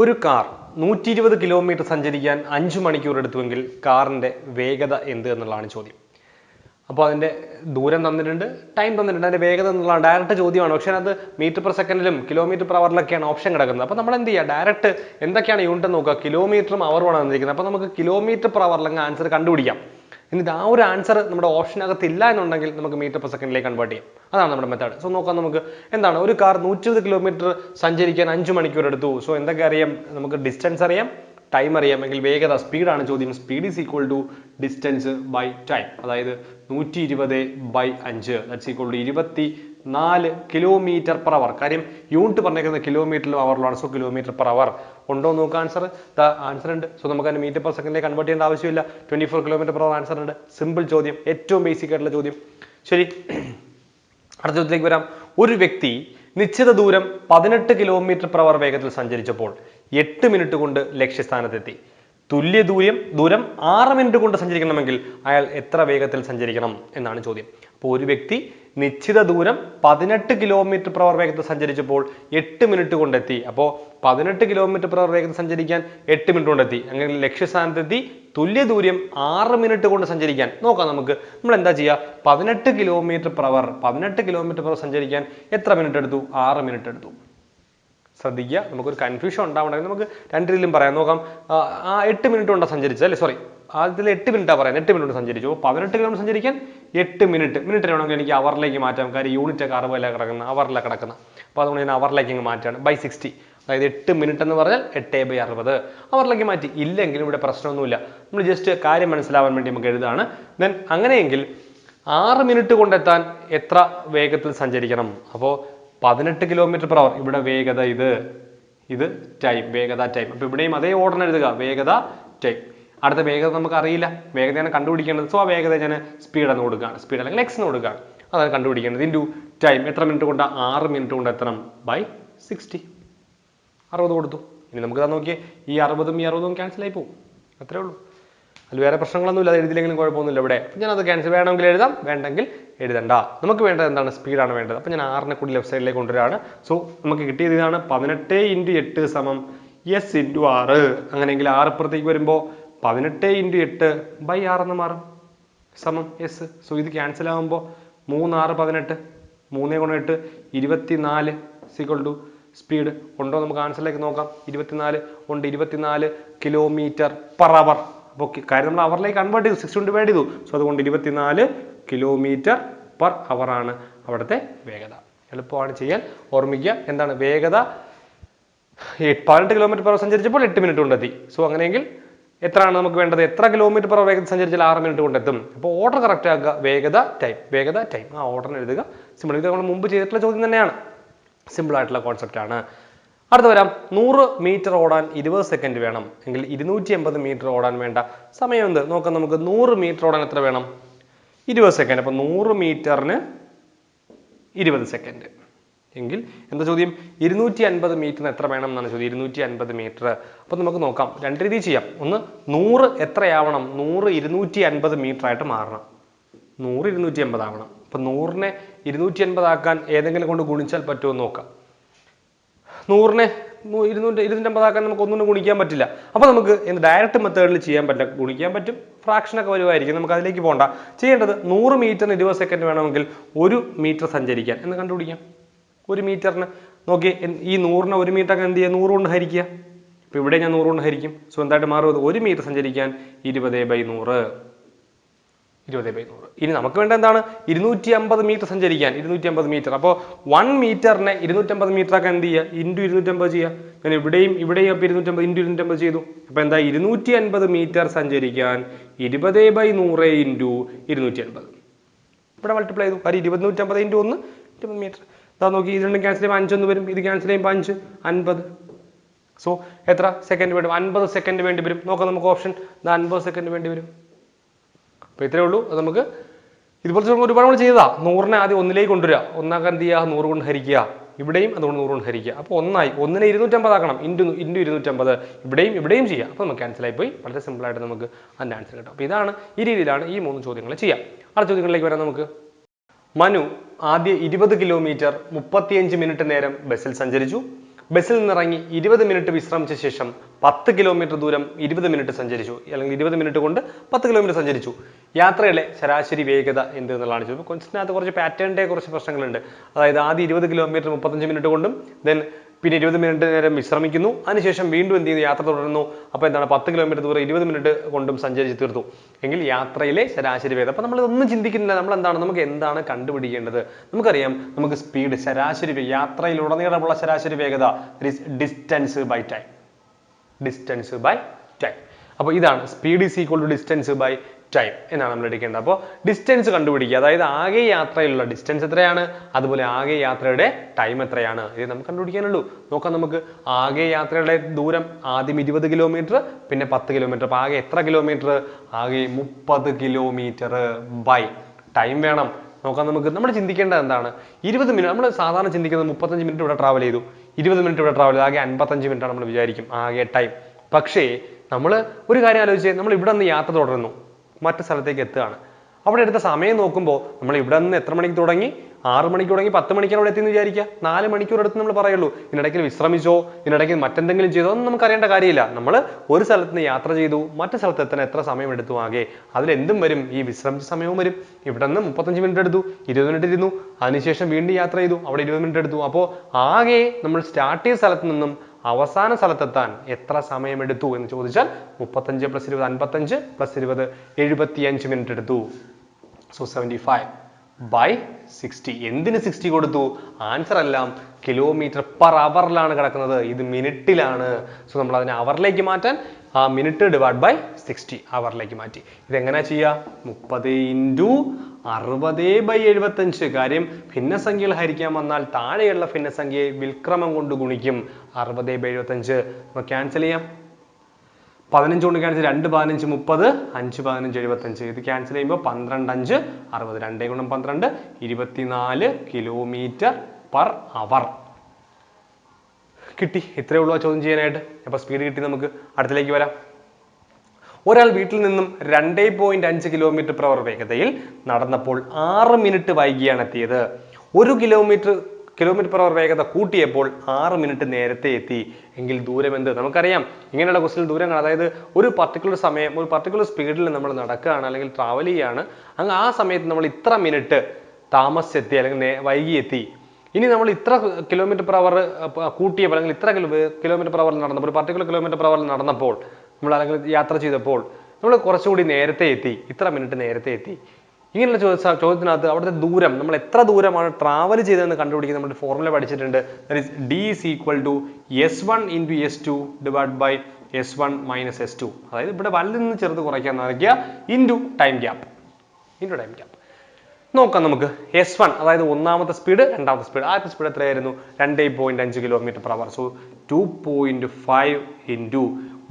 ഒരു കാർ നൂറ്റി ഇരുപത് കിലോമീറ്റർ സഞ്ചരിക്കാൻ അഞ്ച് മണിക്കൂർ എടുത്തുവെങ്കിൽ കാറിന്റെ വേഗത എന്ത് എന്നുള്ളതാണ് ചോദ്യം. അപ്പോൾ അതിന്റെ ദൂരം തന്നിട്ടുണ്ട് ടൈം തന്നിട്ടുണ്ട്. അതിന്റെ വേഗത എന്നുള്ള ഡയറക്റ്റ് ചോദ്യമാണ്. പക്ഷേ അത് മീറ്റർ പെർ സെക്കൻഡിലും കിലോമീറ്റർ പെർ അവറിലൊക്കെയാണ് ഓപ്ഷൻ കിടക്കുന്നത്. അപ്പോൾ നമ്മൾ എന്ത് ചെയ്യുക ഡയറക്റ്റ് എന്തൊക്കെയാണ് യൂണിറ്റ് നോക്കുക? കിലോമീറ്ററും അവറുമാണ് തന്നിരിക്കുന്നത്. അപ്പോൾ നമുക്ക് കിലോമീറ്റർ പെർ അവറിലങ്ങ് ആൻസർ കണ്ടുപിടിക്കാം. എന്നിട്ട് ആ ഒരു ആൻസർ നമ്മുടെ ഓപ്ഷനകത്ത് ഇല്ല എന്നുണ്ടെങ്കിൽ നമുക്ക് മീറ്റർ പെർ സെക്കൻഡിലേക്ക് കൺവേർട്ട് ചെയ്യാം. അതാണ് നമ്മുടെ മെത്തേഡ് സോ നോക്കാം നമുക്ക് എന്താണ്? ഒരു കാർ നൂറ്റി കിലോമീറ്റർ സഞ്ചരിക്കാൻ അഞ്ച് മണിക്കൂർ എടുത്തു. സോ എന്തൊക്കെ അറിയാം? നമുക്ക് ഡിസ്റ്റൻസ് അറിയാം ടൈം അറിയാമെങ്കിൽ വേഗത സ്പീഡാണ് ചോദ്യം. Speed is equal to distance by time അതായത് നൂറ്റി ഇരുപത് ബൈ അഞ്ച്. ദാറ്റ്സ് ഈക്വൽ ടു ഇരുപത്തി നാല് കിലോമീറ്റർ പെർ അവർ കാര്യം യൂണിറ്റ് പറഞ്ഞേക്കുന്നത് കിലോമീറ്ററിലും അവറിലാണ് സോ കിലോമീറ്റർ പെർ അവർ ഉണ്ടോ നോക്ക് ആൻസർ ദ ആൻസർ ഉണ്ട്. സോ നമുക്ക് അതിന് മീറ്റർ പെർ സെക്കൻഡിലേക്ക് കൺവേർട്ട് ചെയ്യേണ്ട ആവശ്യമില്ല. Twenty four kilometre per hour answer ഉണ്ട്. സിമ്പിൾ ചോദ്യം. ഏറ്റവും ബേസിക് ആയിട്ടുള്ള ചോദ്യം. ശരി. അടുത്ത ചോദ്യത്തിലേക്ക് വരാം. ഒരു വ്യക്തി നിശ്ചിത ദൂരം പതിനെട്ട് കിലോമീറ്റർ പെർ അവർ വേഗത്തിൽ സഞ്ചരിച്ചപ്പോൾ എട്ട് മിനിറ്റ് കൊണ്ട് ലക്ഷ്യസ്ഥാനത്തെത്തി. തുല്യ ദൂരം ദൂരം ആറ് മിനിറ്റ് കൊണ്ട് സഞ്ചരിക്കണമെങ്കിൽ അയാൾ എത്ര വേഗത്തിൽ സഞ്ചരിക്കണം എന്നാണ് ചോദ്യം. അപ്പോൾ ഒരു വ്യക്തി നിശ്ചിത ദൂരം പതിനെട്ട് കിലോമീറ്റർ പെർ അവർ വേഗത്തിൽ സഞ്ചരിച്ചപ്പോൾ എട്ട് മിനിറ്റ് കൊണ്ടെത്തി. അപ്പോൾ പതിനെട്ട് കിലോമീറ്റർ പെർ അവർ വേഗത്തിൽ സഞ്ചരിക്കാൻ എട്ട് മിനിറ്റ് കൊണ്ടെത്തി. അങ്ങനെ ലക്ഷ്യസ്ഥാനത്തെത്തി തുല്യ ദൂരം ആറ് മിനിറ്റ് കൊണ്ട് സഞ്ചരിക്കാൻ. നോക്കാം നമുക്ക് നമ്മൾ എന്താ ചെയ്യുക? പതിനെട്ട് കിലോമീറ്റർ പ്രവർ പതിനെട്ട് കിലോമീറ്റർ പെർ അവർ സഞ്ചരിക്കാൻ എത്ര മിനിറ്റ് എടുത്തു? ആറ് മിനിറ്റ് എടുത്തു. ശ്രദ്ധിക്കുക. നമുക്കൊരു കൺഫ്യൂഷൻ ഉണ്ടാവണമെങ്കിൽ നമുക്ക് രണ്ട് രീതിയിലും പറയാം. നോക്കാം. ആ, എട്ട് മിനിറ്റ് കൊണ്ട് സഞ്ചരിച്ചത് അല്ലേ? സോറി ആദ്യത്തിൽ എട്ട് മിനിറ്റാ പറയാം എട്ട് മിനിറ്റ് സഞ്ചരിച്ചു. അപ്പോൾ പതിനെട്ട് കിലോമീറ്റർ സഞ്ചരിക്കാൻ എട്ട് മിനിറ്റ് മിനിറ്റ് വേണമെങ്കിൽ എനിക്ക് അവറിലേക്ക് മാറ്റാം. കാര്യം യൂണിറ്റ് ഒക്കെ അറുപതിലാണ് കിടക്കുന്ന അവറിലാണ് കിടക്കുന്ന. അപ്പോൾ അതുകൊണ്ട് ഞാൻ അവറിലേക്ക് അങ്ങ് മാറ്റാണ് ബൈ സിക്സ്റ്റി അതായത് എട്ട് മിനിറ്റ് എന്ന് പറഞ്ഞാൽ എട്ട് ബൈ അറുപത്. അവറിലേക്ക് മാറ്റി. ഇല്ലെങ്കിലും ഇവിടെ പ്രശ്നമൊന്നുമില്ല. നമ്മൾ ജസ്റ്റ് കാര്യം മനസ്സിലാവാൻ വേണ്ടി നമുക്ക് എഴുതാണ്. ദെൻ അങ്ങനെയെങ്കിൽ ആറ് മിനിറ്റ് കൊണ്ടെത്താൻ എത്ര വേഗത്തിൽ സഞ്ചരിക്കണം? അപ്പോൾ പതിനെട്ട് കിലോമീറ്റർ പെർ അവർ ഇവിടെ വേഗത ഇത് ഇത് ടൈം വേഗത ടൈം അപ്പോൾ ഇവിടെയും അതേ ഓർഡർ എഴുതുക വേഗത ടൈം അടുത്ത വേഗത നമുക്ക് അറിയില്ല വേഗതയാണ് കണ്ടുപിടിക്കേണ്ടത്. സോ ആ വേഗത ഞാൻ സ്പീഡ് എന്ന് കൊടുക്കുകയാണ്. സ്പീഡ് അല്ലെങ്കിൽ എക്സ് എന്ന് കൊടുക്കുകയാണ്. അതാണ് കണ്ടുപിടിക്കേണ്ടത്. ഇന്റു ടൈം എത്ര മിനിറ്റ് കൊണ്ട്? ആറ് മിനിറ്റ് കൊണ്ട് എത്തണം ബൈ സിക്സ്റ്റി അറുപത് കൊടുത്തു. ഇനി നമുക്ക് നോക്കിയേ. ഈ അറുപതും ഈ അറുപതും ക്യാൻസൽ ആയി പോകും അത്രേ ഉള്ളൂ. അതിൽ വേറെ പ്രശ്നങ്ങളൊന്നുമില്ല അത് എഴുതിയില്ലെങ്കിലും കുഴപ്പമൊന്നുമില്ല ഇവിടെ. അപ്പം ഞാൻ അത് ക്യാൻസൽ വേണമെങ്കിൽ എഴുതാം വേണ്ടെങ്കിൽ എഴുതണ്ട. നമുക്ക് വേണ്ടത് എന്താണ്? സ്പീഡാണ് വേണ്ടത്. അപ്പം ഞാൻ ആറിനെ കൂടി ലെഫ്റ്റ് സൈഡിലേക്ക് കൊണ്ടുവരാണ് സോ നമുക്ക് കിട്ടിയത് ഇതാണ് പതിനെട്ട് ഇന്റു എട്ട് സമം എസ് ഇന്റു ആറ് അങ്ങനെയെങ്കിൽ ആറ് ഇപ്പുറത്തേക്ക് വരുമ്പോൾ പതിനെട്ട് ഇന്റു എട്ട് ബൈ ആറെന്ന് മാറും. സമം എസ് സോ ഇത് ക്യാൻസൽ ആകുമ്പോൾ മൂന്ന് ആറ് പതിനെട്ട് മൂന്നേ ഗുണം എട്ട് ഇരുപത്തി നാല് സീക്വൽ ടു സ്പീഡ് ഉണ്ടോ? നമുക്ക് ആൻസറിലേക്ക് നോക്കാം. ഇരുപത്തിനാല് ഉണ്ട് ഇരുപത്തിനാല് കിലോമീറ്റർ പെർ അവർ അപ്പോൾ കാര്യം നമ്മൾ അവറിലേക്ക് കൺവേർട്ട് ചെയ്തു സിക്സ് കൊണ്ട് ഡിവൈഡ് ചെയ്തു. സോ അതുകൊണ്ട് ഇരുപത്തിനാല് കിലോമീറ്റർ പെർ ആണ് അവിടുത്തെ വേഗത. എളുപ്പമാണ് ചെയ്യാൻ ഓർമ്മിക്കുക എന്താണ് വേഗത? പതിനെട്ട് കിലോമീറ്റർ പെർ സഞ്ചരിച്ചപ്പോൾ എട്ട് മിനിറ്റ് കൊണ്ടെത്തി. സോ അങ്ങനെയെങ്കിൽ എത്രയാണ് നമുക്ക് വേണ്ടത്? എത്ര കിലോമീറ്റർ പെർ വേഗത സഞ്ചരിച്ചാൽ ആറ് മിനിറ്റ് കൊണ്ടെത്തും? അപ്പോൾ ഓർഡർ കറക്റ്റ് ആക്കുക. വേഗത ടൈം വേഗത ടൈം ആ ഓർഡർ എഴുതുക. സിമ്പിൾ ഇത് നമ്മൾ മുമ്പ് ചെയ്തിട്ടുള്ള ചോദ്യം തന്നെയാണ്. സിമ്പിൾ ആയിട്ടുള്ള കോൺസെപ്റ്റ് ആണ്. അടുത്ത വരാം. നൂറ് മീറ്റർ ഓടാൻ ഇരുപത് സെക്കൻഡ് വേണം. എങ്കിൽ ഇരുന്നൂറ്റി എൺപത് മീറ്റർ ഓടാൻ വേണ്ട സമയം എന്ത്? നോക്കാം നമുക്ക് നൂറ് മീറ്റർ ഓടാൻ എത്ര വേണം? ഇരുപത് സെക്കൻഡ് അപ്പോൾ നൂറ് മീറ്ററിന് ഇരുപത് സെക്കൻഡ് എങ്കിൽ എന്താ ചോദ്യം? ഇരുന്നൂറ്റി അൻപത് മീറ്ററിന് എത്ര വേണം എന്നാണ് ചോദ്യം. ഇരുന്നൂറ്റി അൻപത് മീറ്റർ. അപ്പോൾ നമുക്ക് നോക്കാം. രണ്ട് രീതി ചെയ്യാം. ഒന്ന് നൂറ് എത്രയാവണം? നൂറ് ഇരുന്നൂറ്റി അൻപത് മീറ്റർ ആയിട്ട് മാറണം. നൂറ് ഇരുന്നൂറ്റി അൻപത് ആവണം അപ്പം നൂറിനെ ഇരുന്നൂറ്റി അൻപത് ആക്കാൻ ഏതെങ്കിലും കൊണ്ട് ഗുണിച്ചാൽ പറ്റുമോ നോക്കാം. നൂറിനെ ഇരുന്നൂറ്റി ഇരുന്നൂറ്റി ഇരുന്നൂറ്റമ്പതാക്കാൻ നമുക്ക് ഒന്നുകൊണ്ട് ഗുണിക്കാൻ പറ്റില്ല. അപ്പോൾ നമുക്ക് എന്ത് ഡയറക്റ്റ് മെത്തേഡിൽ ചെയ്യാൻ പറ്റില്ല. ഗുണിക്കാൻ പറ്റും. ഫ്രാക്ഷനൊക്കെ വരുമായിരിക്കും നമുക്ക് അതിലേക്ക് പോകണ്ട ചെയ്യേണ്ടത് നൂറ് മീറ്ററിന് ഇരുപത് സെക്കൻഡ് വേണമെങ്കിൽ ഒരു മീറ്റർ സഞ്ചരിക്കാൻ. എന്ന് കണ്ടുപിടിക്കാം. ഒരു മീറ്ററിന് നോക്കി ഈ നൂറിന് ഒരു മീറ്റർ എന്ത് ചെയ്യുക? നൂറ് കൊണ്ട് ഹരിക്കുക. ഇപ്പോൾ ഇവിടെ ഞാൻ നൂറ് കൊണ്ട് ഹരിക്കും. സോ എന്തായിട്ട് മാറും? ഒരു മീറ്റർ സഞ്ചരിക്കാൻ ഇരുപത് ബൈ നൂറ്. ഇരുപത് ബൈ നൂറ് ഇനി നമുക്ക് വേണ്ട എന്താണ്? ഇരുന്നൂറ്റി അമ്പത് മീറ്റർ സഞ്ചരിക്കാൻ. ഇരുന്നൂറ്റി അമ്പത് മീറ്റർ അപ്പോൾ വൺ മീറ്ററിനെ ഇരുന്നൂറ്റമ്പത് മീറ്റർ ആക്കാൻ എന്ത് ചെയ്യുക ഇന്റു ഇരുന്നൂറ്റമ്പത് ചെയ്യുക ഞാൻ ഇവിടെയും ഇവിടെയും അപ്പോൾ ഇരുന്നൂറ്റമ്പത് ഇന്റു ഇരുന്നൂറ്റമ്പത് ചെയ്തു. അപ്പോൾ എന്താ? ഇരുന്നൂറ്റി അൻപത് മീറ്റർ സഞ്ചരിക്കാൻ ഇരുപത് ബൈ നൂറ് ഇന്റു ഇരുന്നൂറ്റി അൻപത് ഇവിടെ മൾട്ടിപ്ലൈ ചെയ്തു. കാര്യം ഇരുപത്തിനൂറ്റമ്പത് ഇന്റു ഒന്ന് ഇരുപത് മീറ്റർ ഇതാ നോക്കി ഇത് രണ്ടും ക്യാൻസൽ ചെയ്യുമ്പോൾ അഞ്ചൊന്ന് വരും. ഇത് ക്യാൻസൽ ചെയ്യുമ്പോൾ അഞ്ച് അൻപത്. സോ എത്ര? സെക്കൻഡ് വേണ്ടി അൻപത് സെക്കൻഡ് വേണ്ടി വരും. നോക്കാം നമുക്ക് ഓപ്ഷൻ അൻപത് സെക്കൻഡ് വേണ്ടി വരും. അപ്പോൾ ഇത്രയേ ഉള്ളൂ. അത് നമുക്ക് നമ്മൾ ഒരുപാട് നമ്മൾ ചെയ്തതാ. നൂറിനെ ആദ്യം ഒന്നിലേക്ക് കൊണ്ടുവരിക. ഒന്നാക്കാൻ എന്ത് ചെയ്യുക? നൂറ് കൊണ്ട് ഹരിക്കുക. ഇവിടെയും അതുകൊണ്ട് നൂറ് കൊണ്ട് ഹരിക്കുക. അപ്പോൾ ഒന്നായി. ഒന്നിനെ ഇരുന്നൂറ്റമ്പത് ആക്കണം. ഇന്റു ഇന്റു ഇരുന്നൂറ്റമ്പത്. ഇവിടെയും ഇവിടെയും ചെയ്യുക. അപ്പോൾ നമുക്ക് ക്യാൻസൽ ആയി പോയി വളരെ സിമ്പിൾ ആയിട്ട് നമുക്ക് അതിന്റെ ആൻസർ കിട്ടും. അപ്പോൾ ഇതാണ് ഈ രീതിയിലാണ് ഈ മൂന്ന് ചോദ്യങ്ങൾ ചെയ്യാം. അടുത്ത ചോദ്യങ്ങളിലേക്ക് വരാം നമുക്ക്. മനു ആദ്യ ഇരുപത് കിലോമീറ്റർ മുപ്പത്തിയഞ്ച് മിനിറ്റ് നേരം ബസ്സിൽ സഞ്ചരിച്ചു. ബസ്സിൽ നിന്നിറങ്ങി ഇരുപത് മിനിറ്റ് വിശ്രമിച്ച ശേഷം പത്ത് കിലോമീറ്റർ ദൂരം ഇരുപത് മിനിറ്റ് സഞ്ചരിച്ചു. അല്ലെങ്കിൽ ഇരുപത് മിനിറ്റ് കൊണ്ട് പത്ത് കിലോമീറ്റർ സഞ്ചരിച്ചു. യാത്രയിലെ ശരാശരി വേഗത എന്ത് എന്നുള്ളതാണ് ചോദിച്ചത്. ക്വസ്റ്റിനകത്ത് കുറച്ച് പാറ്റേണിന്റെ കുറച്ച് പ്രശ്നങ്ങളുണ്ട്. അതായത് ആദ്യം ഇരുപത് കിലോമീറ്റർ മുപ്പത്തഞ്ച് മിനിറ്റ് കൊണ്ടും ദെൻ പിന്നെ ഇരുപത് മിനിറ്റ് നേരം വിശ്രമിക്കുന്നു. അതിനുശേഷം വീണ്ടും എന്ത് ചെയ്യുന്നു? യാത്ര തുടരുന്നു. അപ്പോൾ എന്താണ്? പത്ത് കിലോമീറ്റർ ദൂരം ഇരുപത് മിനിറ്റ് കൊണ്ടും സഞ്ചരിച്ച് തീർത്തു. എങ്കിൽ യാത്രയിലെ ശരാശരി വേഗത അപ്പോൾ നമ്മൾ ഒന്നും ചിന്തിക്കുന്നില്ല. നമ്മൾ എന്താണ്? നമുക്ക് എന്താണ് കണ്ടുപിടിക്കേണ്ടത്? നമുക്കറിയാം നമുക്ക് സ്പീഡ് ശരാശരി യാത്രയിലുടനീളമുള്ള ശരാശരി വേഗത distance by time distance by time അപ്പോൾ ഇതാണ്. Speed is equal to distance by time എന്നാണ് നമ്മൾ എടുക്കേണ്ടത്. അപ്പോൾ ഡിസ്റ്റൻസ് കണ്ടുപിടിക്കുക. അതായത് ആകെ യാത്രയിലുള്ള ഡിസ്റ്റൻസ് എത്രയാണ്? അതുപോലെ ആകെ യാത്രയുടെ ടൈം എത്രയാണ്? ഇത് നമുക്ക് കണ്ടുപിടിക്കാനുള്ളൂ. നോക്കാം നമുക്ക്. ആകെ യാത്രയുടെ ദൂരം ആദ്യം ഇരുപത് കിലോമീറ്റർ പിന്നെ പത്ത് കിലോമീറ്റർ അപ്പോൾ ആകെ എത്ര കിലോമീറ്റർ ആകെ മുപ്പത് കിലോമീറ്റർ ബൈ ടൈം വേണം. നോക്കാം നമുക്ക്. നമ്മൾ ചിന്തിക്കേണ്ടത് എന്താണ്? ഇരുപത് മിനിറ്റ് നമ്മൾ സാധാരണ ചിന്തിക്കുന്നത് മുപ്പത്തഞ്ച് മിനിറ്റ് ഇവിടെ ട്രാവൽ ചെയ്തു. ഇരുപത് മിനിറ്റ് ഇവിടെ ട്രാവൽ ചെയ്തു. ആകെ അൻപത്തഞ്ച് മിനിറ്റ് നമ്മൾ വിചാരിക്കും. ആകെ ടൈം പക്ഷേ നമ്മൾ ഒരു കാര്യം ആലോചിച്ച്. നമ്മൾ ഇവിടെ നിന്ന് യാത്ര തുടരുന്നു. മറ്റു സ്ഥലത്തേക്ക് എത്തുകയാണ്. അവിടെ എടുത്ത സമയം നോക്കുമ്പോൾ നമ്മൾ ഇവിടെ നിന്ന് എത്ര മണിക്ക് തുടങ്ങി? ആറ് മണിക്ക് തുടങ്ങി പത്ത് മണിക്കാണ് അവിടെ എത്തിയെന്ന് വിചാരിക്കുക. നാല് മണിക്കൂർ എടുത്ത് നമ്മൾ പറയുള്ളൂ ഇതിനിടയ്ക്ക് വിശ്രമിച്ചോ ഇതിനിടയ്ക്ക് മറ്റെന്തെങ്കിലും ചെയ്തോ ഒന്നും നമുക്ക് അറിയേണ്ട കാര്യമില്ല. നമ്മൾ ഒരു സ്ഥലത്ത് നിന്ന് യാത്ര ചെയ്തു മറ്റു സ്ഥലത്ത് എത്താൻ എത്ര സമയം എടുത്തു ആകെ? അതിൽ എന്തും വരും. ഈ വിശ്രമിച്ച സമയവും വരും. ഇവിടെ നിന്ന് മുപ്പത്തഞ്ച് മിനിറ്റ് എടുത്തു ഇരുപത് മിനിറ്റ് ഇരുന്നു. അതിനുശേഷം വീണ്ടും യാത്ര ചെയ്തു അവിടെ ഇരുപത് മിനിറ്റ് എടുത്തു. അപ്പോൾ ആകെ നമ്മൾ സ്റ്റാർട്ട് ചെയ്ത സ്ഥലത്ത് നിന്നും അവസാന സ്ഥലത്തെത്താൻ എത്ര സമയമെടുത്തു എന്ന് ചോദിച്ചാൽ മുപ്പത്തഞ്ച് പ്ലസ് ഇരുപത് അൻപത്തഞ്ച് പ്ലസ് ഇരുപത് എഴുപത്തിയഞ്ച് മിനിറ്റ് എടുത്തു. So seventy five by sixty എന്തിന് സിക്സ്റ്റി കൊടുത്തു? ആൻസർ എല്ലാം കിലോമീറ്റർ പെർ അവറിലാണ് കിടക്കുന്നത്. ഇത് മിനിറ്റിലാണ് സോ നമ്മൾ അതിനെ അവറിലേക്ക് മാറ്റാൻ ആ മിനിറ്റ് ഡിവൈഡ് ബൈ സിക്സ്റ്റി അവറിലേക്ക് മാറ്റി. ഇതെങ്ങനെ ചെയ്യുക മുപ്പത് ഇന്റു അറുപത് ബൈ എഴുപത്തഞ്ച്. കാര്യം ഭിന്നസംഖ്യകൾ ഹരിക്കാൻ വന്നാൽ താഴെയുള്ള ഭിന്നസംഖ്യയെ വിൽക്രമം കൊണ്ട് ഗുണിക്കും. അറുപത് ബൈ എഴുപത്തഞ്ച്. നമുക്ക് ക്യാൻസൽ ചെയ്യാം. പതിനഞ്ച് കൊണ്ട് ക്യാൻസൽ രണ്ട് പതിനഞ്ച് മുപ്പത് അഞ്ച് പതിനഞ്ച് എഴുപത്തഞ്ച്. ഇത് ക്യാൻസൽ ചെയ്യുമ്പോൾ പന്ത്രണ്ട് അഞ്ച് അറുപത്. രണ്ടേ ഗുണം പന്ത്രണ്ട് ഇരുപത്തിനാല് കിലോമീറ്റർ പെർ അവർ കിട്ടി. ഇത്രയേ ഉള്ളൂ ചോദ്യം ചെയ്യാനായിട്ട്. അപ്പോൾ സ്പീഡ് കിട്ടി നമുക്ക്. അടുത്തിലേക്ക് വരാം. ഒരാൾ വീട്ടിൽ നിന്നും രണ്ടേ പോയിന്റ് അഞ്ച് കിലോമീറ്റർ പെർ അവർ വേഗതയിൽ നടന്നപ്പോൾ ആറ് മിനിറ്റ് വൈകിയാണ് എത്തിയത്. ഒരു കിലോമീറ്റർ കിലോമീറ്റർ പെർ അവർ വേഗത കൂട്ടിയപ്പോൾ ആറ് മിനിറ്റ് നേരത്തെ എത്തി. എങ്കിൽ ദൂരം എന്ത്? നമുക്കറിയാം. ഇങ്ങനെയുള്ള ക്വസ്റ്റിൽ ദൂരങ്ങൾ അതായത് ഒരു പർട്ടിക്കുലർ സമയം ഒരു പർട്ടിക്കുലർ സ്പീഡിൽ നമ്മൾ നടക്കുകയാണ് അല്ലെങ്കിൽ ട്രാവൽ ചെയ്യുകയാണ്. അങ്ങ് ആ സമയത്ത് നമ്മൾ ഇത്ര മിനിറ്റ് താമസിച്ചെത്തി അല്ലെങ്കിൽ വൈകി എത്തി ഇനി നമ്മൾ ഇത്ര കിലോമീറ്റർ പെർ അവർ കൂട്ടിയപ്പോൾ അല്ലെങ്കിൽ ഇത്ര കിലോമീറ്റർ പെർ അവർ നടന്നപ്പോൾ ഒരു പർട്ടിക്കുലർ കിലോമീറ്റർ പെർ അവർ നടന്നപ്പോൾ നമ്മൾ അല്ലെങ്കിൽ യാത്ര ചെയ്തപ്പോൾ നമ്മൾ കുറച്ചുകൂടി നേരത്തെ എത്തി. ഇത്ര മിനിറ്റ് നേരത്തെ എത്തി. ഇങ്ങനെയുള്ള ചോദ്യ ചോദ്യത്തിനകത്ത് അവിടുത്തെ ദൂരം നമ്മൾ എത്ര ദൂരമാണ് ട്രാവൽ ചെയ്തതെന്ന് കണ്ടുപിടിക്കാൻ നമ്മൾ ഫോർമുല പഠിച്ചിട്ടുണ്ട്. That is D is equal to S one into S two divide by S one minus S two അതായത് ഇവിടെ വലുതിൽ നിന്ന് ചെറുത് കുറയ്ക്കാൻ നടക്കുക into time gap into time gap നോക്കാം നമുക്ക്. എസ് വൺ അതായത് ഒന്നാമത്തെ സ്പീഡ് രണ്ടാമത്തെ സ്പീഡ് ആദ്യത്തെ സ്പീഡ് എത്രയായിരുന്നു? രണ്ടേ പോയിന്റ് അഞ്ച് kilometre per hour so two point five into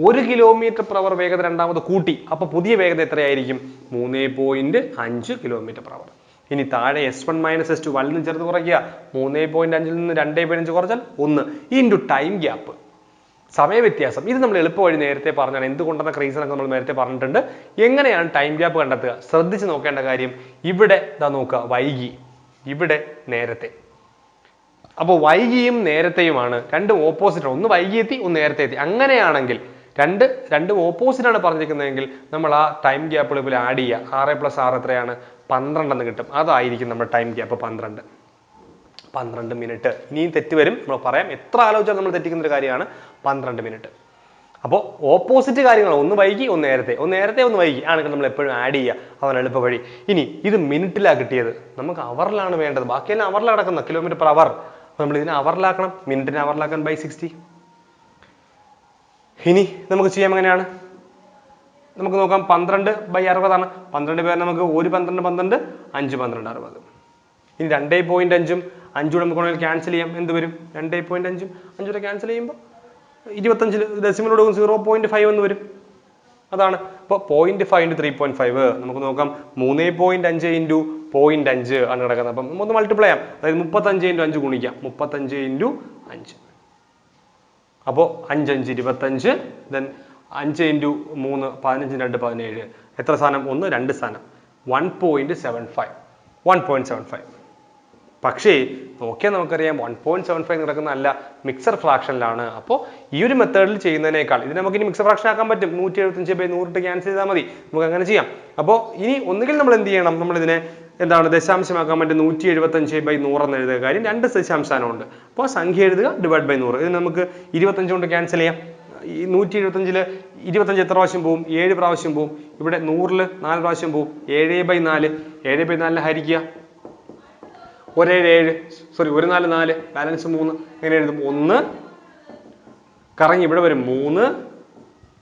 ഒരു കിലോമീറ്റർ hour വേഗത രണ്ടാമത് കൂട്ടി. അപ്പൊ പുതിയ വേഗത എത്രയായിരിക്കും? മൂന്ന് പോയിന്റ് അഞ്ച് കിലോമീറ്റർ hour. ഇനി താഴെ S one minus S two വലുതും ചെറുത് കുറയ്ക്കുക. മൂന്ന് പോയിന്റ് അഞ്ചിൽ നിന്ന് രണ്ടേ പോയിന്റ് കുറച്ചാൽ ഒന്ന്. Into time gap. സമയവ്യത്യാസം ഇത് നമ്മൾ എളുപ്പവഴി നേരത്തെ പറഞ്ഞാണ്. എന്തുകൊണ്ടെന്ന ഒക്കെ നമ്മൾ നേരത്തെ പറഞ്ഞിട്ടുണ്ട്. എങ്ങനെയാണ് ടൈം ഗ്യാപ്പ് കണ്ടെത്തുക? ശ്രദ്ധിച്ച് നോക്കേണ്ട കാര്യം ഇവിടെ ഇതാ നോക്കുക. വൈകി. ഇവിടെ നേരത്തെ. അപ്പോൾ വൈകിയും നേരത്തെയുമാണ്. രണ്ടും ഓപ്പോസിറ്റ് ഒന്ന് വൈകി എത്തി ഒന്ന് നേരത്തെ എത്തി. അങ്ങനെയാണെങ്കിൽ രണ്ട് രണ്ടും ഓപ്പോസിറ്റ് ആണ് പറഞ്ഞിരിക്കുന്നതെങ്കിൽ നമ്മൾ ആ ടൈം ഗ്യാപ്പ് ഇപ്പോൾ ആഡ് ചെയ്യുക. ആറ് പ്ലസ് ആറ് എത്രയാണ്? പന്ത്രണ്ടെന്ന് കിട്ടും. അതായിരിക്കും നമ്മുടെ ടൈം ഗ്യാപ്പ് പന്ത്രണ്ട്. പന്ത്രണ്ട് മിനിറ്റ് ഇനിയും തെറ്റ് വരും. നമ്മൾ പറയാം എത്ര ആലോചിച്ചാൽ നമ്മൾ തെറ്റിക്കുന്ന ഒരു കാര്യമാണ് പന്ത്രണ്ട് മിനിറ്റ് അപ്പോൾ ഓപ്പോസിറ്റ് കാര്യങ്ങൾ ഒന്ന് വൈകി ഒന്ന് നേരത്തെ. ഒന്ന് നേരത്തെ ഒന്ന് വൈകി. ആണെങ്കിൽ നമ്മൾ എപ്പോഴും ആഡ് ചെയ്യുക. അതാണ് എളുപ്പ വഴി ഇനി ഇത് മിനിറ്റിലാണ് കിട്ടിയത്. നമുക്ക് അവറിലാണ് വേണ്ടത്. ബാക്കിയെല്ലാം അവറിലാണ് കിടക്കുന്നത് കിലോമീറ്റർ പെർ അവർ അപ്പോൾ നമ്മൾ ഇതിനെ അവറിലാക്കണം മിനിറ്റിനെ അവറിലാക്കാൻ ബൈ സിക്സ്റ്റി ഇനി നമുക്ക് ചെയ്യാം എങ്ങനെയാണ്? നമുക്ക് നോക്കാം. പന്ത്രണ്ട് ബൈ അറുപതാണ് പന്ത്രണ്ട് പേര് നമുക്ക് ഒരു പന്ത്രണ്ട് പന്ത്രണ്ട് അഞ്ച് പന്ത്രണ്ട് അറുപത്. ഇനി രണ്ടേ പോയിന്റ് അഞ്ചും അഞ്ചൂടെ നമുക്ക് വേണമെങ്കിൽ ക്യാൻസൽ ചെയ്യാം. എന്ത് വരും? രണ്ടേ പോയിന്റ് അഞ്ചും അഞ്ചൂടെ ക്യാൻസൽ ചെയ്യുമ്പോൾ ഇരുപത്തഞ്ചിൽ ഡെസിമലോട് സീറോ പോയിന്റ് ഫൈവ് എന്ന് വരും. അതാണ്. ഇപ്പോൾ point five into three point five നമുക്ക് നോക്കാം. മൂന്നേ പോയിന്റ് അഞ്ച് ഇന്റു പോയിന്റ് അഞ്ച് ആണ് കിടക്കുന്നത്. അപ്പം ഒന്ന് മൾട്ടിപ്ലൈ ചെയ്യാം. അതായത് മുപ്പത്തഞ്ച് ഇന്റു അഞ്ച് ഗുണിക്കാം. മുപ്പത്തഞ്ച് ഇന്റു അഞ്ച്. അപ്പോൾ അഞ്ചഞ്ച് ഇരുപത്തഞ്ച് ദെൻ അഞ്ച് ഇന്റു മൂന്ന് പതിനഞ്ച് രണ്ട് പതിനേഴ്. എത്ര സ്ഥാനം ഒന്ന് രണ്ട് സ്ഥാനം one point seven five one point seven five പക്ഷേ നോക്കിയാൽ നമുക്കറിയാം വൺ പോയിന്റ് സെവൻ ഫൈവ് നടക്കുന്ന നല്ല മിക്സർ ഫ്രാക്ഷനിലാണ് അപ്പോൾ ഈ ഒരു മെത്തേഡിൽ ചെയ്യുന്നതിനേക്കാൾ ഇത് നമുക്ക് ഇനി മിക്സർ ഫ്രാക്ഷൻ ആക്കാൻ പറ്റും. നൂറ്റി എഴുപത്തഞ്ച് ബൈ നൂറിട്ട് ക്യാൻസൽ ചെയ്താൽ മതി. നമുക്ക് അങ്ങനെ ചെയ്യാം. അപ്പോൾ ഇനി ഒന്നുകിൽ നമ്മൾ എന്ത് ചെയ്യണം? നമ്മൾ ഇതിനെ എന്താണ് ദശാംശമാക്കാൻ വേണ്ടി നൂറ്റി എഴുപത്തഞ്ച് ബൈ നൂറെന്ന് എഴുതുക കാര്യം രണ്ട് ദശാംശാനമുണ്ട്. അപ്പോൾ സംഖ്യ എഴുതുക ഡിവൈഡ് ബൈ നൂറ്. ഇത് നമുക്ക് ഇരുപത്തഞ്ച് കൊണ്ട് ക്യാൻസൽ ചെയ്യാം. ഈ നൂറ്റി എഴുപത്തഞ്ചിൽ ഇരുപത്തഞ്ച് എത്ര പ്രാവശ്യം പോവും? ഏഴ് പ്രാവശ്യം പോവും. ഇവിടെ നൂറിൽ നാല് പ്രാവശ്യം പോവും. ഏഴ് ബൈ നാല്. ഏഴ് ബൈ നാലിൽ ഹരിക്കുക. ഒരേഴ് ഏഴ്. സോറി ഒരു നാല് നാല്. ബാലൻസ് മൂന്ന്. എങ്ങനെ എഴുതും. ഒന്ന് കറങ്ങി ഇവിടെ വരും. മൂന്ന്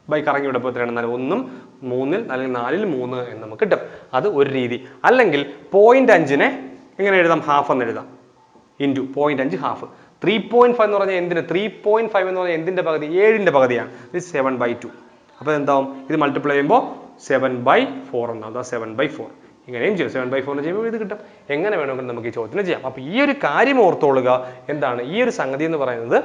ബൈ കറങ്ങി ഇവിടെ പോയി എത്രയാണ്? നാല്. ഒന്നും മൂന്നിൽ അല്ലെങ്കിൽ നാലിൽ മൂന്ന് എന്ന് നമുക്ക് കിട്ടും. അത് ഒരു രീതി. അല്ലെങ്കിൽ പോയിന്റ് അഞ്ചിനെ എങ്ങനെ എഴുതാം? ഹാഫ് എന്ന് എഴുതാം. ഇന്റു പോയിന്റ് അഞ്ച് ഹാഫ് ത്രീ പോയിന്റ് ഫൈവ് എന്ന് പറഞ്ഞാൽ എന്തിന്? ത്രീ പോയിന്റ് ഫൈവ് എന്ന് പറഞ്ഞാൽ എന്തിന്റെ പകുതി? ഏഴിന്റെ പകുതിയാണ്. ഇത് സെവൻ ബൈ ടു അപ്പോൾ എന്താവും? ഇത് മൾട്ടിപ്ലൈ ചെയ്യുമ്പോൾ സെവൻ ബൈ ഫോർ എന്നാവും അതാ സെവൻ ബൈ ഫോർ ഇങ്ങനെയും ചെയ്യും. സെവൻ ബൈ ഫോർ ചെയ്യുമ്പോൾ ഇത് കിട്ടും. എങ്ങനെ വേണമെങ്കിലും നമുക്ക് ഈ ചോദ്യത്തിന് ചെയ്യാം. അപ്പോൾ ഈ ഒരു കാര്യം ഓർത്തോളുക എന്താണ്? ഈ ഒരു സംഗതി എന്ന് പറയുന്നത്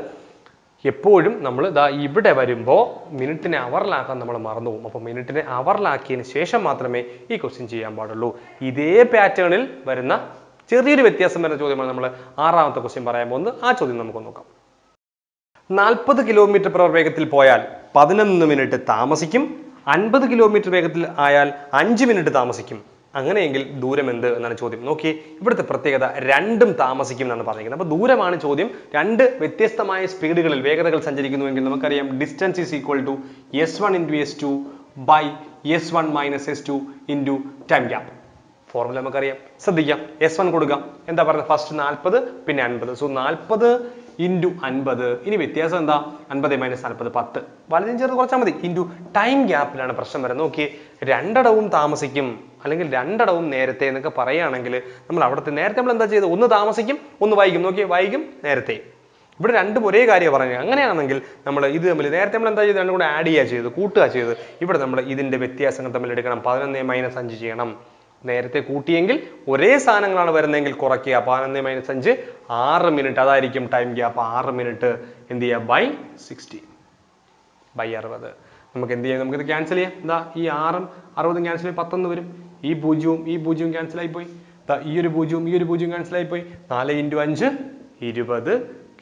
എപ്പോഴും നമ്മൾ ദാ ഇവിടെ വരുമ്പോൾ മിനിറ്റിനെ അവറിലാക്കാൻ നമ്മൾ മറന്നു പോകും. അപ്പോൾ മിനിറ്റിനെ അവറിലാക്കിയതിന് ശേഷം മാത്രമേ ഈ ക്വസ്റ്റ്യൻ ചെയ്യാൻ പാടുള്ളൂ. ഇതേ പാറ്റേണിൽ വരുന്ന ചെറിയൊരു വ്യത്യാസം വരുന്ന ചോദ്യമാണ് നമ്മൾ ആറാമത്തെ ക്വസ്റ്റ്യൻ പറയാൻ പോകുന്നത്. ആ ചോദ്യം നമുക്ക് നോക്കാം. നാൽപ്പത് കിലോമീറ്റർ പെർ വേഗത്തിൽ പോയാൽ പതിനൊന്ന് മിനിറ്റ് താമസിക്കും. അൻപത് കിലോമീറ്റർ വേഗത്തിൽ ആയാൽ അഞ്ച് മിനിറ്റ് താമസിക്കും. അങ്ങനെയെങ്കിൽ ദൂരം എന്ത് എന്നാണ് ചോദ്യം. നോക്കി ഇവിടുത്തെ പ്രത്യേകത രണ്ടും താമസിക്കും എന്നാണ് പറഞ്ഞിരിക്കുന്നത്. അപ്പോൾ ദൂരമാണ് ചോദ്യം. രണ്ട് വ്യത്യസ്തമായ സ്പീഡുകളിൽ വേഗതകൾ സഞ്ചരിക്കുന്നുവെങ്കിൽ നമുക്കറിയാം distance is equal to S one into S two by S one minus S two into time gap formula നമുക്കറിയാം. ശ്രദ്ധിക്കാം. എസ് വൺ കൊടുക്കാം. എന്താ പറയുന്നത് ഫസ്റ്റ് നാൽപ്പത് പിന്നെ അൻപത്. സോ നാൽപ്പത് ഇന്റു അൻപത്. ഇനി വ്യത്യാസം എന്താ? അൻപത് മൈനസ് നാൽപ്പത് പത്ത്. വലതും ചേർത്ത് കുറച്ചാൽ മതി. ഇന്റു ടൈം ഗ്യാപ്പിലാണ് പ്രശ്നം വരുന്നത്. നോക്കി രണ്ടടവും താമസിക്കും അല്ലെങ്കിൽ രണ്ടടവും നേരത്തെ എന്നൊക്കെ പറയുകയാണെങ്കിൽ നമ്മൾ അവിടുത്തെ നേരത്തെ നമ്മൾ എന്താ ചെയ്തത് ഒന്ന് താമസിക്കും ഒന്ന് വൈകും. നോക്കി വൈകും നേരത്തെ. ഇവിടെ രണ്ടും ഒരേ കാര്യം പറഞ്ഞു. അങ്ങനെയാണെങ്കിൽ നമ്മൾ ഇത് തമ്മിൽ നേരത്തെ നമ്മൾ എന്താ ചെയ്തത് രണ്ടും കൂടെ ആഡ് ചെയ്യുക ചെയ്ത് കൂട്ടുക ചെയ്ത്. ഇവിടെ നമ്മൾ ഇതിന്റെ വ്യത്യാസങ്ങൾ തമ്മിൽ എടുക്കണം. പതിനൊന്ന് മൈനസ് അഞ്ച് ചെയ്യണം. നേരത്തെ കൂട്ടിയെങ്കിൽ ഒരേ സാധനങ്ങളാണ് വരുന്നതെങ്കിൽ കുറയ്ക്കുക. പതിനൊന്ന് മൈനസ് അഞ്ച് ആറ് മിനിറ്റ് അതായിരിക്കും ടൈം ഗ്യാപ്പ് ആറ് മിനിറ്റ് എന്ത് ചെയ്യുക? ബൈ സിക്സ്റ്റി ബൈ അറുപത്. നമുക്ക് എന്ത് ചെയ്യാം? നമുക്കിത് ക്യാൻസൽ ചെയ്യാം. എന്താ ഈ ആറും അറുപതും ക്യാൻസൽ ചെയ്യും. പത്തൊന്ന് വരും. ഈ പൂജ്യവും ഈ പൂജ്യവും ക്യാൻസൽ ആയിപ്പോയി. ഈ ഒരു പൂജ്യവും ഈ ഒരു പൂജ്യവും ക്യാൻസൽ ആയിപ്പോയി. നാല് ഇന്റു അഞ്ച് ഇരുപത്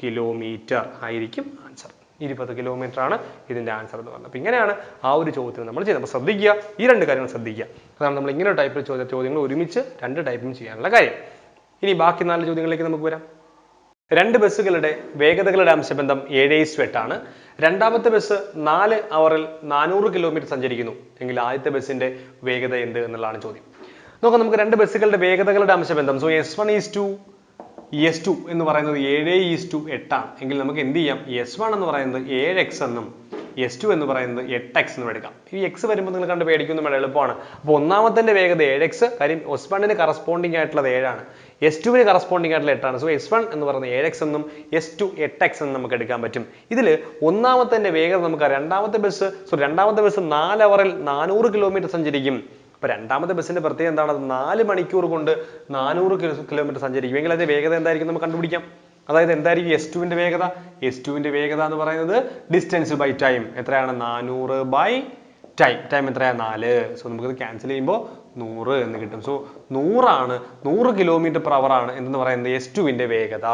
കിലോമീറ്റർ ആയിരിക്കും ആൻസർ ഇരുപത് കിലോമീറ്റർ ആണ് ഇതിന്റെ ആൻസർ എന്ന് പറയുന്നത് അപ്പം ഇങ്ങനെയാണ് ആ ഒരു ചോദ്യത്തിന് നമ്മൾ ചെയ്യുന്നത്. അപ്പോൾ ശ്രദ്ധിക്കുക. ഈ രണ്ട് കാര്യങ്ങൾ ശ്രദ്ധിക്കുക. അതാണ് നമ്മൾ ഇങ്ങനെ ടൈപ്പിൽ ചോദ്യ ചോദ്യങ്ങൾ ഒരുമിച്ച് രണ്ട് ടൈപ്പും ചെയ്യാനുള്ള കാര്യം. ഇനി ബാക്കി നാല് ചോദ്യങ്ങളിലേക്ക് നമുക്ക് വരാം. രണ്ട് ബസ്സുകളുടെ വേഗതകളുടെ അംശബന്ധം ഏഴ് ഈസ് എട്ടാണ് രണ്ടാമത്തെ ബസ് നാല് അവറിൽ നാനൂറ് കിലോമീറ്റർ സഞ്ചരിക്കുന്നു. എങ്കിൽ ആദ്യത്തെ ബസ്സിന്റെ വേഗത എന്ത് എന്നുള്ളതാണ് ചോദ്യം. നോക്കാം നമുക്ക് രണ്ട് ബസ്സുകളുടെ വേഗതകളുടെ അംശബന്ധം. So S one is to S two എന്ന് പറയുന്നത് ഏഴ് ഈസ് ടു എട്ടാണ്. എങ്കിൽ നമുക്ക് എന്ത് ചെയ്യാം? എസ് വൺ എന്ന് പറയുന്നത് ഏഴ് എക്സ് എന്നും എസ് ടു എന്ന് പറയുന്നത് എട്ട് എക്സ് എന്നും എടുക്കാം. ഈ എക്സ് വരുമ്പോൾ നിങ്ങൾ കണ്ട് പേടിക്കുന്നു എളുപ്പമാണ്. അപ്പോൾ ഒന്നാമത്തെ വേഗത ഏഴ് എക്സ് കാര്യം എസ് വണ്ണിന് കറസ്പോണ്ടിങ് ആയിട്ടുള്ളത് ഏഴാണ്. എസ് ടുവിന് കറസ്പോണ്ടിങ് ആയിട്ടുള്ള എട്ടാണ്. സോ എസ് വൺ എന്ന് പറയുന്നത് ഏഴ് എക്സ് എന്നും എസ് ടു എട്ട് എക്സ് എന്നും നമുക്ക് എടുക്കാൻ പറ്റും. ഇതിൽ ഒന്നാമത്തെ വേഗത നമുക്ക് രണ്ടാമത്തെ ബസ് സോ രണ്ടാമത്തെ ബസ് നാല് അവറിൽ നാനൂറ് കിലോമീറ്റർ സഞ്ചരിക്കും. അപ്പോൾ രണ്ടാമത്തെ ബസ്സിന്റെ പ്രത്യേകത എന്താണ്? അത് നാല് മണിക്കൂർ കൊണ്ട് നാനൂറ് കിലോമീറ്റർ സഞ്ചരിക്കും. എങ്കിൽ അതിന്റെ വേഗത എന്തായിരിക്കും നമുക്ക് കണ്ടുപിടിക്കാം. അതായത് എന്തായിരിക്കും എസ് ടുവിന്റെ വേഗത? എസ് ടുവിന്റെ വേഗത എന്ന് പറയുന്നത് ഡിസ്റ്റൻസ് ബൈ ടൈം എത്രയാണ്? നാനൂറ് ബൈ ടൈം ടൈം എത്രയാണ്? നാല്. സോ നമുക്കത് ക്യാൻസൽ ചെയ്യുമ്പോൾ നൂറ് എന്ന് കിട്ടും. സോ നൂറാണ് നൂറ് കിലോമീറ്റർ പെർ ആണ് എന്ന് പറയുന്നത് എസ് ന്റെ വേഗത.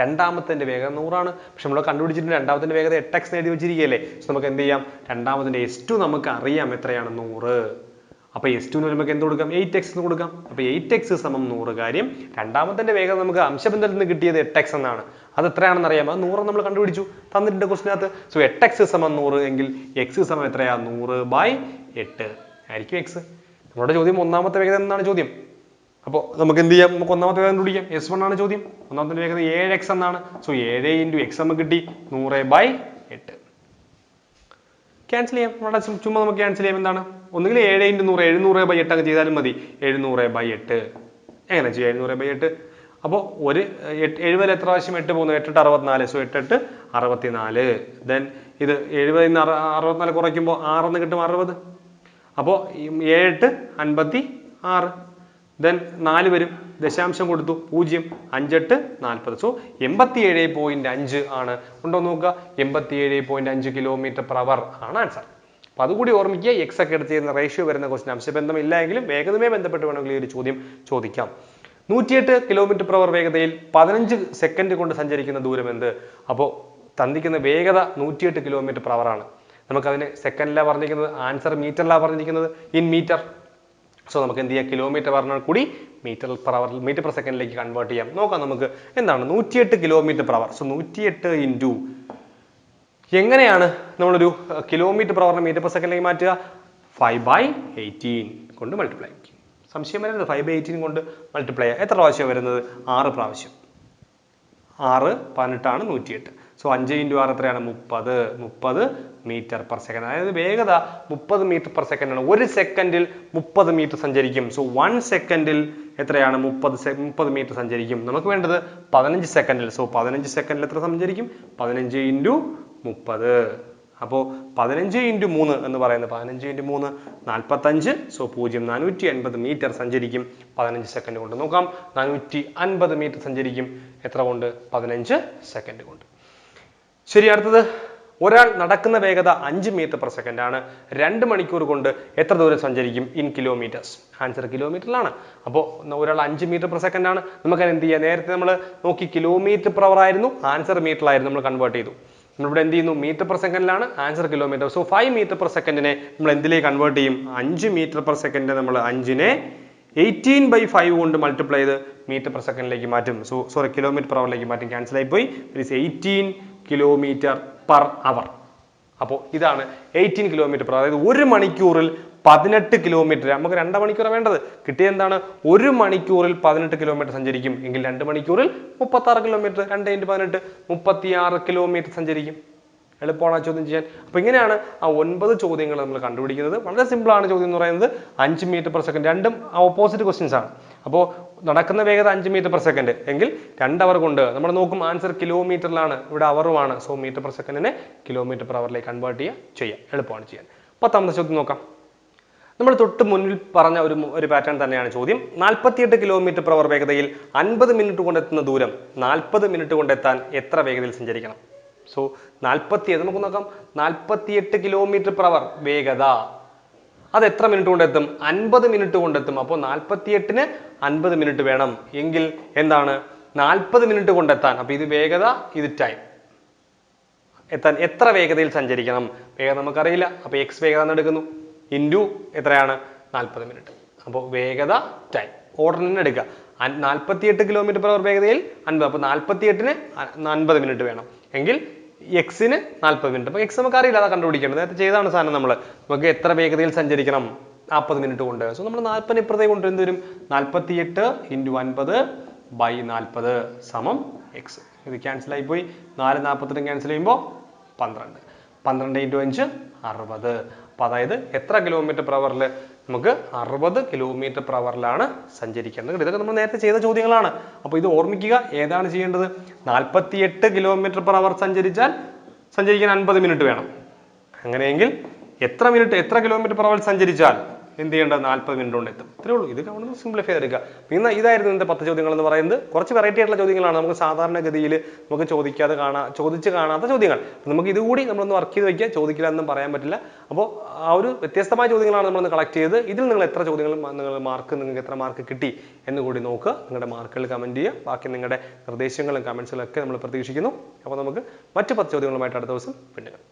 രണ്ടാമത്തെ വേഗത നൂറാണ്. പക്ഷെ നമ്മൾ കണ്ടുപിടിച്ചിട്ട് രണ്ടാമത്തെ വേഗത എട്ട് എക്സ് എഴുതി വെച്ചിരിക്കുകയല്ലേ? സോ നമുക്ക് എന്ത് ചെയ്യാം? രണ്ടാമത്തിന്റെ എസ് ടു നമുക്ക് അറിയാം എത്രയാണ്? നൂറ്. അപ്പോൾ എസ് ടുന്ന് നമുക്ക് എന്ത് കൊടുക്കാം? എയ്റ്റ് എക്സ് എന്ന് കൊടുക്കാം. അപ്പോൾ എയ്റ്റ് എക്സ് സമം നൂറ് കാര്യം രണ്ടാമത്തെ വേഗത നമുക്ക് അംശബന്ധത്തിൽ നിന്ന് കിട്ടിയത് എട്ട് എക്സ് എന്നാണ്. അത് എത്രയാണെന്ന് അറിയാം അത് നൂറ് നമ്മൾ കണ്ടുപിടിച്ചു. തന്നിട്ടുണ്ട് ക്വസ്റ്റിനകത്ത് സോ എട്ട് എക്സ് സമം നൂറ് എങ്കിൽ എക്സ് സമം എത്രയാ? നൂറ് ബൈ എട്ട്. ആയിരിക്കും എക്സ് നമ്മുടെ ചോദ്യം ഒന്നാമത്തെ വേഗത എന്നാണ് ചോദ്യം. അപ്പോൾ നമുക്ക് എന്ത് ചെയ്യാം? നമുക്ക് ഒന്നാമത്തെ വേഗം കണ്ടുപിടിക്കാം. എസ് വൺ ആണ് ചോദ്യം. ഒന്നാമത്തെ വേഗത ഏഴ് എക്സ് എന്നാണ്. സോ ഏഴ് ഇന്റു എക്സ് നമുക്ക് കിട്ടി. നൂറ് ബൈ എട്ട്. ക്യാൻസൽ ചെയ്യാം. വളരെ ചുമ്മാ നമുക്ക് ക്യാൻസൽ ചെയ്യാം. എന്താണ്? ഒന്നുകിൽ ഏഴ് ഇന്റു നൂറ് എഴുന്നൂറ് ബൈ എട്ട് അങ്ങ് ചെയ്താലും മതി. എഴുന്നൂറ് ബൈ എട്ട്. എങ്ങനെ ചെയ്യാം? എഴുന്നൂറ് ബൈ എട്ട്. അപ്പോൾ ഒരു എട്ട് എഴുപതിൽ എത്ര പ്രാവശ്യം എട്ട് പോകുന്നു? എട്ടെട്ട് അറുപത്തിനാല്. സോ എട്ടെട്ട് അറുപത്തിനാല്. ദെൻ ഇത് എഴുപതിൽ നിന്ന് അറു അറുപത്തിനാല് കുറയ്ക്കുമ്പോൾ ആറെന്ന് കിട്ടും അറുപത്. അപ്പോൾ ഏഴെട്ട് അൻപത്തി ആറ്. ദെൻ നാല് വരും. ദശാംശം കൊടുത്തു. പൂജ്യം അഞ്ചെട്ട് നാൽപ്പത്. സോ എൺപത്തി ഏഴ് പോയിന്റ് അഞ്ച് ആണ്. ഉണ്ടോ നോക്കുക? എൺപത്തി ഏഴ് പോയിന്റ് അഞ്ച് കിലോമീറ്റർ പെർ അവർ ആണ് ആൻസർ അപ്പൊ അതുകൂടി ഓർമ്മിക്കുക എക്സ് ഒക്കെ എടുത്ത് ചെയ്യുന്ന റേഷ്യോ വരുന്ന ക്വസ്റ്റൻ അംശബന്ധം ഇല്ല എങ്കിലും വേഗതയുമായി ബന്ധപ്പെട്ട് വേണമെങ്കിൽ ഈ ഒരു ചോദ്യം ചോദിക്കാം. നൂറ്റിയെട്ട് കിലോമീറ്റർ പെർ അവർ വേഗതയിൽ പതിനഞ്ച് സെക്കൻഡ് കൊണ്ട് സഞ്ചരിക്കുന്ന ദൂരം എന്ത്? അപ്പോൾ തന്നിക്കുന്ന വേഗത നൂറ്റിയെട്ട് കിലോമീറ്റർ പെർ ആണ്. നമുക്കതിന് സെക്കൻഡിലാണ് പറഞ്ഞിരിക്കുന്നത് ആൻസർ മീറ്ററിലാണ് പറഞ്ഞിരിക്കുന്നത് ഇൻ മീറ്റർ സോ നമുക്ക് എന്ത് ചെയ്യാം? കിലോമീറ്റർ പറഞ്ഞാൽ കൂടി metre per hour metre per സെക്കൻഡിലേക്ക് കൺവേർട്ട് ചെയ്യാം. നോക്കാം നമുക്ക് എന്താണ്? നൂറ്റിയെട്ട് കിലോമീറ്റർ പെർ അവർ സോ നൂറ്റിയെട്ട് ഇന്റു എങ്ങനെയാണ് നമ്മളൊരു കിലോമീറ്റർ പെർ അവറിനെ മീറ്റർ പെർ സെക്കൻഡിലേക്ക് മാറ്റുക? ഫൈവ് ബൈ എയ്റ്റീൻ കൊണ്ട് മൾട്ടിപ്ലൈ സംശയം വരുന്നത് ഫൈവ് ബൈ എയ്റ്റീൻ കൊണ്ട് മൾട്ടിപ്ലൈ എത്ര പ്രാവശ്യം വരുന്നത്? ആറ് പ്രാവശ്യം. ആറ് പതിനെട്ടാണ് നൂറ്റിയെട്ട്. സോ അഞ്ച് ഇന്റു ആറ് എത്രയാണ്? മുപ്പത് മുപ്പത് മീറ്റർ പെർ സെക്കൻഡ് അതായത് വേഗത മുപ്പത് മീറ്റർ പെർ സെക്കൻഡ് ആണ്. ഒരു സെക്കൻഡിൽ മുപ്പത് മീറ്റർ സഞ്ചരിക്കും. സോ വൺ സെക്കൻഡിൽ എത്രയാണ്? മുപ്പത് സെ മുപ്പത് മീറ്റർ സഞ്ചരിക്കും. നമുക്ക് വേണ്ടത് പതിനഞ്ച് സെക്കൻഡിൽ സോ പതിനഞ്ച് സെക്കൻഡിൽ എത്ര സഞ്ചരിക്കും? പതിനഞ്ച് ഇന്റു മുപ്പത്. അപ്പോൾ പതിനഞ്ച് ഇന്റു മൂന്ന് എന്ന് പറയുന്നത് പതിനഞ്ച് ഇന്റു മൂന്ന് നാൽപ്പത്തഞ്ച് സോ പൂജ്യം നാനൂറ്റി അൻപത് മീറ്റർ സഞ്ചരിക്കും. പതിനഞ്ച് സെക്കൻഡ് കൊണ്ട്. നോക്കാം. നാനൂറ്റി അൻപത് മീറ്റർ സഞ്ചരിക്കും. എത്ര കൊണ്ട്? പതിനഞ്ച് സെക്കൻഡ് കൊണ്ട്. ശരി അടുത്തത്. ഒരാൾ നടക്കുന്ന വേഗത അഞ്ച് മീറ്റർ പെർ സെക്കൻഡ് ആണ്. രണ്ട് മണിക്കൂർ കൊണ്ട് എത്ര ദൂരം സഞ്ചരിക്കും? ഇൻ കിലോമീറ്റേഴ്സ് ആൻസർ കിലോമീറ്ററിലാണ് അപ്പോൾ ഒരാൾ അഞ്ച് മീറ്റർ പെർ സെക്കൻഡ് ആണ്. നമുക്ക് എന്ത് ചെയ്യാം? നേരത്തെ നമ്മൾ നോക്കി കിലോമീറ്റർ പെർ അവർ ആയിരുന്നു. ആൻസർ മീറ്ററിലായിരുന്നു നമ്മൾ കൺവേർട്ട് ചെയ്തു. നമ്മളിവിടെ എന്ത് ചെയ്യുന്നു? Metre per സെക്കൻഡിലാണ് answer kilometre so five metre per സെക്കൻഡിനെ നമ്മൾ എന്തിലേക്ക് കൺവേർട്ട് ചെയ്യും? അഞ്ച് മീറ്റർ പെർ സെക്കൻഡ് നമ്മൾ അഞ്ചിനെ എയ്റ്റീൻ ബൈ ഫൈവ് കൊണ്ട് മൾട്ടിപ്ലൈ ചെയ്ത് മീറ്റർ പെർ സെക്കൻഡിലേക്ക് മാറ്റും. സോ സോറി കിലോമീറ്റർ പെർ അവറിലേക്ക് മാറ്റും. ക്യാൻസൽ ആയിപ്പോയി. It is eighteen kilometre per hour അപ്പോൾ ഇതാണ് എയ്റ്റീൻ കിലോമീറ്റർ പെർ അതായത് ഒരു മണിക്കൂറിൽ പതിനെട്ട് കിലോമീറ്റർ നമുക്ക് രണ്ട് മണിക്കൂറാണ് വേണ്ടത്. കിട്ടിയത് എന്താണ്? ഒരു മണിക്കൂറിൽ പതിനെട്ട് കിലോമീറ്റർ സഞ്ചരിക്കും. എങ്കിൽ രണ്ട് മണിക്കൂറിൽ മുപ്പത്തി ആറ് കിലോമീറ്റർ രണ്ട് ഇന്റു പതിനെട്ട് മുപ്പത്തിയാറ് കിലോമീറ്റർ സഞ്ചരിക്കും. എളുപ്പമാണ് ആ ചോദ്യം ചെയ്യാൻ? അപ്പോൾ ഇങ്ങനെയാണ് ആ ഒൻപത് ചോദ്യങ്ങൾ നമ്മൾ കണ്ടുപിടിക്കുന്നത്. വളരെ സിമ്പിളാണ് ചോദ്യം എന്ന് പറയുന്നത്. അഞ്ച് മീറ്റർ പെർ സെക്കൻഡ് രണ്ടും ഓപ്പോസിറ്റ് ക്വസ്റ്റ്യൻസ് ആണ്. അപ്പോൾ നടക്കുന്ന വേഗത അഞ്ച് മീറ്റർ പെർ സെക്കൻഡ് എങ്കിൽ രണ്ട് അവർ കൊണ്ട് നമ്മൾ നോക്കും ആൻസർ കിലോമീറ്ററിലാണ് ഇവിടെ അവറുമാണ് സോ മീറ്റർ പെർ സെക്കൻഡിനെ കിലോമീറ്റർ പെർ അവറിലേക്ക് കൺവേർട്ട് ചെയ്യുക ചെയ്യാം എളുപ്പമാണ് ചെയ്യാൻ. പത്താമത്തെ ചോദ്യം നോക്കാം. നമ്മൾ തൊട്ട് മുന്നിൽ പറഞ്ഞ ഒരു ഒരു പാറ്റേൺ തന്നെയാണ് ചോദ്യം. നാൽപ്പത്തിയെട്ട് കിലോമീറ്റർ പെർ അവർ വേഗതയിൽ അൻപത് മിനിറ്റ് കൊണ്ടെത്തുന്ന ദൂരം നാൽപ്പത് മിനിറ്റ് കൊണ്ടെത്താൻ എത്ര വേഗതയിൽ സഞ്ചരിക്കണം? സോ നാൽപ്പത്തി നമുക്ക് നോക്കാം. നാൽപ്പത്തിയെട്ട് കിലോമീറ്റർ പെർ അവർ വേഗത. അത് എത്ര മിനിറ്റ് കൊണ്ട് എത്തും അൻപത് മിനിറ്റ് കൊണ്ട് എത്തും അപ്പോൾ നാൽപ്പത്തിയെട്ടിന് അൻപത് മിനിറ്റ് വേണം. എങ്കിൽ എന്താണ്? നാൽപ്പത് മിനിറ്റ് കൊണ്ട് എത്താൻ അപ്പോൾ ഇത് വേഗത ഇത് ടൈം എത്താൻ എത്ര വേഗതയിൽ സഞ്ചരിക്കണം? വേഗത നമുക്കറിയില്ല. അപ്പോൾ എക്സ് വേഗത എന്ന് എടുക്കുന്നു. ഇന്റു എത്രയാണ്? നാൽപ്പത് മിനിറ്റ് അപ്പോൾ വേഗത ടൈം ഓർഡർ തന്നെ എടുക്കുക. നാൽപ്പത്തിയെട്ട് കിലോമീറ്റർ പെർ അവർ വേഗതയിൽ അൻപത്. അപ്പോൾ നാൽപ്പത്തിയെട്ടിന് അൻപത് മിനിറ്റ് വേണം. എങ്കിൽ എക്സിന് നാൽപ്പത് മിനിറ്റ് അപ്പോൾ എക്സ് നമുക്ക് അറിയില്ല അതാ കണ്ടുപിടിക്കേണ്ടത്. നേരത്തെ ചെയ്താണ് സാധനം നമ്മൾ നമുക്ക് എത്ര വേഗതയിൽ സഞ്ചരിക്കണം? നാൽപ്പത് മിനിറ്റ് കൊണ്ട്. സോ നമ്മൾ നാൽപ്പതിന് ഇപ്പുറത്തേക്ക് കൊണ്ടുവരുന്ന വരും? നാൽപ്പത്തിയെട്ട് ഇന്റു അൻപത് ബൈ നാൽപ്പത് സമം എക്സ് ഇത് ക്യാൻസൽ ആയി പോയി നാല് നാൽപ്പത്തെട്ട് ക്യാൻസൽ ചെയ്യുമ്പോൾ പന്ത്രണ്ട്. പന്ത്രണ്ട് ഇന്റു അഞ്ച് അറുപത്. അപ്പോൾ അതായത് എത്ര കിലോമീറ്റർ പെർ അവറിൽ നമുക്ക് അറുപത് കിലോമീറ്റർ പെർ അവറിലാണ് സഞ്ചരിക്കേണ്ടത്. ഇതൊക്കെ നമ്മൾ നേരത്തെ ചെയ്ത ചോദ്യങ്ങളാണ്. അപ്പോൾ ഇത് ഓർമ്മിക്കുക ഏതാണ് ചെയ്യേണ്ടത്? നാൽപ്പത്തിയെട്ട് കിലോമീറ്റർ പെർ അവർ സഞ്ചരിച്ചാൽ സഞ്ചരിക്കാൻ അൻപത് മിനിറ്റ് വേണം. അങ്ങനെയെങ്കിൽ എത്ര മിനിറ്റ് എത്ര കിലോമീറ്റർ പെർ അവർ സഞ്ചരിച്ചാൽ എന്ത് ചെയ്യേണ്ട നാൽപ്പത് മിനിറ്റ് കൊണ്ട് എത്തും. ഇത്രേ ഉള്ളൂ. ഇത് നമ്മൾ സിംപ്ലിഫൈ ചെയ്തെടുക്കുക. പിന്നെ ഇതായിരുന്നു ഇന്നത്തെ പത്ത് ചോദ്യങ്ങൾ എന്ന് പറയുന്നത്. കുറച്ച് വെറൈറ്റി ആയിട്ടുള്ള ചോദ്യങ്ങളാണ്. നമുക്ക് സാധാരണഗതിയിൽ നമുക്ക് ചോദിക്കാതെ കാണാ ചോദിച്ച് കാണാത്ത ചോദ്യങ്ങൾ. നമുക്ക് ഇതുകൂടി നമ്മളൊന്ന് വർക്ക് ചെയ്ത് വയ്ക്കുക ചോദിക്കില്ല എന്നും പറയാൻ പറ്റില്ല. അപ്പോൾ ആ ഒരു വ്യത്യസ്തമായ ചോദ്യങ്ങളാണ് നമ്മളൊന്ന് കളക്ട് ചെയ്ത് ഇതിൽ നിങ്ങൾ എത്ര ചോദ്യങ്ങൾ നിങ്ങൾ മാർക്ക് നിങ്ങൾക്ക് എത്ര മാർക്ക് കിട്ടി എന്ന് കൂടി നോക്കുക. നിങ്ങളുടെ മാർക്കുകൾ കമന്റ് ചെയ്യുക. ബാക്കി നിങ്ങളുടെ നിർദ്ദേശങ്ങളും കമൻസുകളും ഒക്കെ നമ്മൾ പ്രതീക്ഷിക്കുന്നു. അപ്പോൾ നമുക്ക് മറ്റു പത്ത് ചോദ്യങ്ങളുമായിട്ട് അടുത്ത ദിവസം കാണാം.